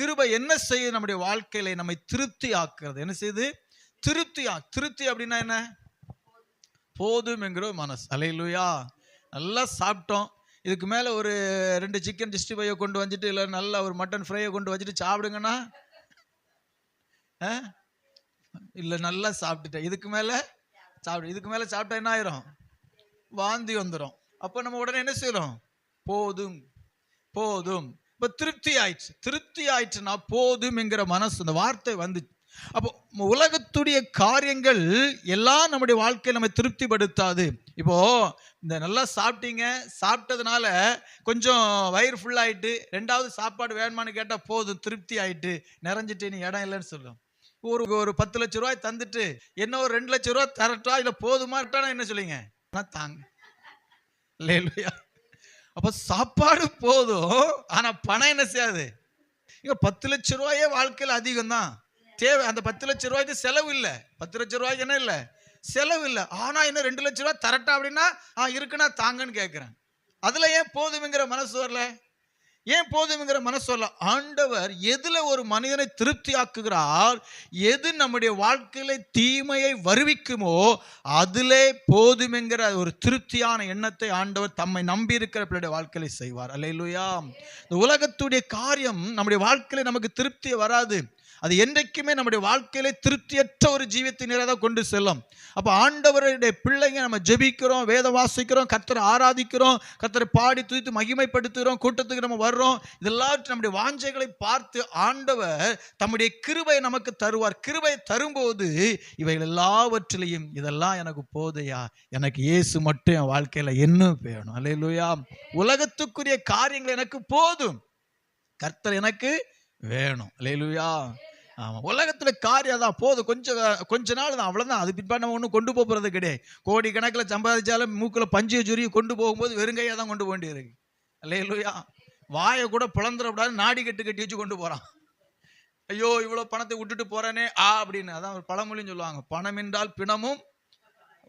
கிருபை என்ன செய்யுது நம்முடைய வாழ்க்கையில? நம்மை திருப்தி ஆக்குறது என்ன செய்யுது? திருப்தி ஆ திருப்தி அப்படின்னா என்ன? போதும் என்கிற மனசு. அலையிலுயா நல்லா சாப்பிட்டோம். இதுக்கு மேலே ஒரு ரெண்டு சிக்கன் சிக்ஸ்டி ஃபைவை கொண்டு வந்துட்டு இல்லை நல்லா ஒரு மட்டன் ஃப்ரையை கொண்டு வச்சுட்டு சாப்பிடுங்கண்ணா இல்லை நல்லா சாப்பிட்டுட்டேன். இதுக்கு மேலே சாப்பிடு இதுக்கு மேலே சாப்பிட்டா என்ன ஆயிரும்? வாந்தி வந்துடும் அப்போ நம்ம உடனே என்ன செய்கிறோம் போதும் போதும். இப்போ திருப்தி ஆயிடுச்சு திருப்தி ஆயிடுச்சுன்னா போதும் என்கிற மனசு அந்த வார்த்தை வந்துச்சு. அப்போ உலகத்துடைய காரியங்கள் எல்லாம் நம்முடைய வாழ்க்கையை நம்ம திருப்திப்படுத்தாது. இப்போ இந்த நல்லா சாப்பிட்டீங்க சாப்பிட்டதுனால கொஞ்சம் வயிறு ஃபுல்லாயிட்டு ரெண்டாவது சாப்பாடு வேணுமான்னு கேட்டால் போதும் திருப்தி ஆயிட்டு நிறைஞ்சிட்டு நீ இடம் இல்லைன்னு சொல்லும். ஒரு ஒரு பத்து லட்ச ரூபாய் தந்துட்டு என்ன ஒரு ரெண்டு லட்ச ரூபாய் தரட்டா இல்லை போதுமாட்டானா என்ன சொல்லுங்க ஆனா தாங்க. இல்லையா? அப்போ சாப்பாடு போதும். ஆனா பணம் என்ன செய்யாது? இங்க பத்து லட்ச ரூபாயே வாழ்க்கையில் அதிகம் தான் தேவை அந்த பத்து லட்ச ரூபாய்க்கு செலவு இல்லை. பத்து லட்ச ரூபாய்க்கு என்ன இல்லை? செலவு இல்லை. ஆனா இன்னும் ரெண்டு லட்ச ரூபாய் தரட்டா அப்படின்னா ஆ இருக்குன்னா தாங்கன்னு கேட்குறேன் அதுல ஏன் போதுமிங்கிற மனசு வரல? ஏன் போதும்ங்கிற மனசு சொல்லலாம் ஆண்டவர் எதில் ஒரு மனிதனை திருப்தி ஆக்குகிறார் எது நம்முடைய வாழ்க்கையில தீமையை வருவிக்குமோ அதிலே போதுமென்கிற ஒரு திருப்தியான எண்ணத்தை ஆண்டவர் தம்மை நம்பி இருக்கிற பிள்ளைடைய வாழ்க்கையில செய்வார். இல்லையா இந்த உலகத்துடைய காரியம் நம்முடைய வாழ்க்கையில நமக்கு திருப்தி வராது. அது என்றைக்குமே நம்முடைய வாழ்க்கையில திருப்தியற்ற ஒரு ஜீவியத்தை நிறைய கொண்டு செல்லும். அப்போ ஆண்டவருடைய பிள்ளைங்க நம்ம ஜெபிக்கிறோம் வேத வாசிக்கிறோம் கத்தரை ஆராதிக்கிறோம் கத்தரை பாடி துதித்து மகிமைப்படுத்துகிறோம் கூட்டத்துக்கு நம்ம வர்றோம். இதெல்லாம் நம்முடைய வாஞ்சைகளை பார்த்து ஆண்டவர் தம்முடைய கிருபை நமக்கு தருவார். கிருபை தரும்போது இவைகள் எல்லாவற்றிலையும் இதெல்லாம் எனக்கு போதையா? எனக்கு இயேசு மட்டும் என் வாழ்க்கையில என்ன வேணும். அல்லையா உலகத்துக்குரிய காரியங்கள் எனக்கு போதும். கர்த்தர் எனக்கு வேணும். அல்லையா ஆமாம் உலகத்தில் காரியம் தான் போதும். கொஞ்சம் கொஞ்ச நாள் தான் அவ்வளோதான் அது பிற்பாடு நம்ம ஒன்றும் கொண்டு போகிறது கிடையாது. கோடி கணக்கில் சம்பாதிச்சாலும் மூக்கில் பஞ்சு ஜுரி கொண்டு போகும்போது வெறுங்கையாக தான் கொண்டு போக இருக்கு. இல்லையா வாயை கூட பிளந்துடக்கூடாது நாடி கட்டு கட்டி வச்சு கொண்டு போகிறான் ஐயோ இவ்வளோ பணத்தை விட்டுட்டு போகிறேனே ஆ அப்படின்னு. அதான் ஒரு பழமொழின்னு சொல்லுவாங்க. பணம் என்றால் பிணமும்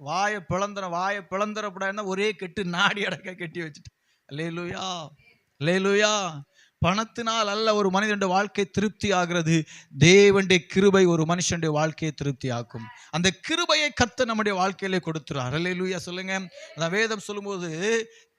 வாயை பிளந்துற வாயை பிளந்துடக்கூடாதுன்னா ஒரே கெட்டு நாடி அடக்க கட்டி வச்சுட்டு. லேலுயா லேலுயா பணத்தினால் அல்ல ஒரு மனிதனுடைய வாழ்க்கை திருப்தி ஆகிறது தேவனுடைய கிருபை ஒரு மனுஷனுடைய வாழ்க்கையை திருப்தி ஆக்கும் அந்த கிருபையை கத்த நம்முடைய வாழ்க்கையிலே கொடுத்துறார் அல்லேலூயா சொல்லுங்க. அதான் வேதம் சொல்லும்போது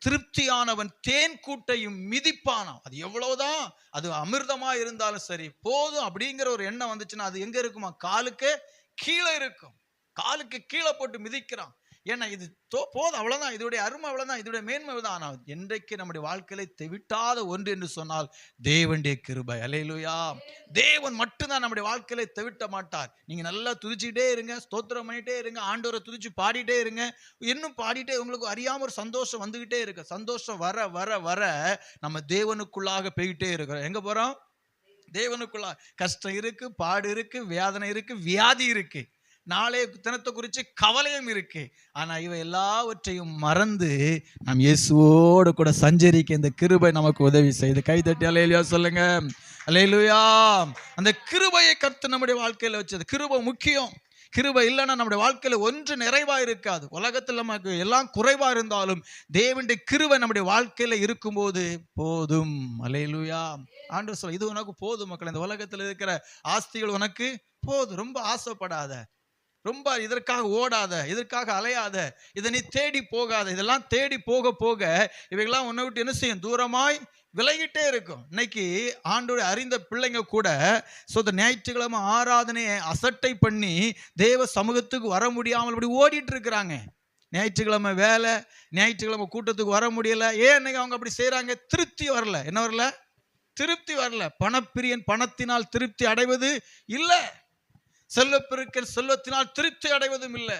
திருப்தியானவன் தேன் கூட்டையும் மிதிப்பானான் அது எவ்வளவுதான்? அது அமிர்தமா இருந்தாலும் சரி போதும் அப்படிங்கிற ஒரு எண்ணம் வந்துச்சுன்னா அது எங்க இருக்குமா? காலுக்கு கீழே இருக்கும். காலுக்கு கீழே போட்டு மிதிக்கிறான். ஏன்னா இது தோ- போதும் அவ்வளோதான் இதோடைய அருமை அவ்வளோதான் இதோடைய மேன்மை தான் ஆனால் என்றைக்கு நம்முடைய வாழ்க்கையில தெவிட்டாத ஒன்று என்று சொன்னால் தேவனுடைய கிருபை. அலையிலுயா தேவன் மட்டும்தான் நம்முடைய வாழ்க்கையில தெவிட்ட மாட்டார். நீங்க நல்லா துதிச்சுட்டே இருங்க ஸ்தோத்திரம் பண்ணிகிட்டே இருங்க ஆண்டோரை துதிச்சு பாடிட்டே இருங்க. இன்னும் பாடிட்டே உங்களுக்கு அறியாமல் ஒரு சந்தோஷம் வந்துக்கிட்டே இருக்கு. சந்தோஷம் வர வர வர நம்ம தேவனுக்குள்ளாக போய்கிட்டே இருக்கிறோம். எங்கே போகிறோம் தேவனுக்குள்ளா கஷ்டம் இருக்கு பாடு இருக்கு வேதனை இருக்கு வியாதி இருக்கு. நாளைய தினத்தை குறித்து கவலையும் இருக்கு. ஆனால் இவை எல்லாவற்றையும் மறந்து நாம் இயேசுவோடு கூட சஞ்சரிக்க இந்த கிருபை நமக்கு உதவி செய்து. கைதட்டி அலையிலையா சொல்லுங்க. அலையிலுயா. அந்த கிருபையை கற்று நம்முடைய வாழ்க்கையில் வச்சது. கிருபை முக்கியம். கிருபை இல்லைன்னா நம்முடைய வாழ்க்கையில் ஒன்று நிறைவாக இருக்காது. உலகத்தில் நமக்கு எல்லாம் குறைவாக இருந்தாலும் தேவனுடைய கிருபை நம்முடைய வாழ்க்கையில் இருக்கும்போது போதும். அலையிலுயா. ஆண்டு சொல்ல இது உனக்கு போதும் மக்கள். இந்த உலகத்தில் இருக்கிற ஆஸ்திகள் உனக்கு போதும். ரொம்ப ஆசைப்படாத. ரொம்ப இதற்காக ஓடாத இதற்காக அலையாத இதை நீ தேடி போகாத இதெல்லாம் தேடி போக போக இவைகள்லாம் உன்னை விட்டு என்ன செய்யும்? தூரமாய் விலகிட்டே இருக்கும். இன்னைக்கு ஆண்டோட அறிந்த பிள்ளைங்க கூட ஸோ இந்த ஞாயிற்றுக்கிழமை ஆராதனையை அசட்டை பண்ணி தேவ சமூகத்துக்கு வர முடியாமல் இப்படி ஓடிட்டு இருக்கிறாங்க. ஞாயிற்றுக்கிழமை வேலை ஞாயிற்றுக்கிழமை கூட்டத்துக்கு வர முடியல. ஏன் இன்னைக்கு அவங்க அப்படி செய்கிறாங்க திருப்தி வரல. என்ன வரல? திருப்தி வரல. பணப்பிரியன் பணத்தினால் திருப்தி அடைவது இல்லை. செல்வப்பெருக்கல் செல்வத்தினால் திருப்தி அடைவதும் இல்லை.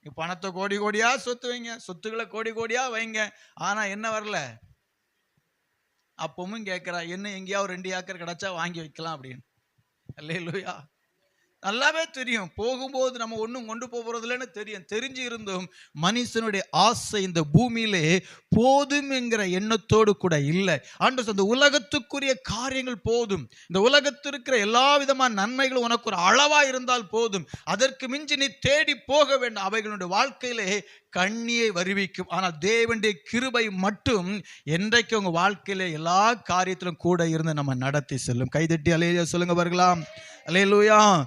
நீ பணத்தை கோடி கோடியா சொத்து வைங்க. சொத்துக்களை கோடி கோடியா வைங்க. ஆனா என்ன வரல? அப்பவும் கேட்கிறா என்ன எங்கேயாவது ரெண்டு ஏக்கர் கிடைச்சா வாங்கி வைக்கலாம் அப்படின்னு. அல்லேலூயா. நல்லாவே தெரியும். போகும்போது நம்ம ஒன்றும் கொண்டு போகிறதில்லன்னு தெரியும். தெரிஞ்சு இருந்தும் மனுஷனுடைய ஆசை இந்த பூமியிலே போதும் என்கிற எண்ணத்தோடு கூட இல்லை. ஆண்டு இந்த உலகத்துக்குரிய காரியங்கள் போதும். இந்த உலகத்தில் இருக்கிற எல்லா விதமான நன்மைகளும் உனக்கு ஒரு அளவாக இருந்தால் போதும். அதற்கு மிஞ்சி நீ தேடி போக வேண்டும். அவைகளுடைய வாழ்க்கையிலே கண்ணியை வருவிக்கும். ஆனால் தேவனுடைய கிருபை மட்டும் என்றைக்கு உங்கள் வாழ்க்கையில எல்லா காரியத்திலும் கூட இருந்து நம்ம நடத்தி செல்லும். கைதட்டி அலையா சொல்லுங்க வருகலாம் அலையலூயா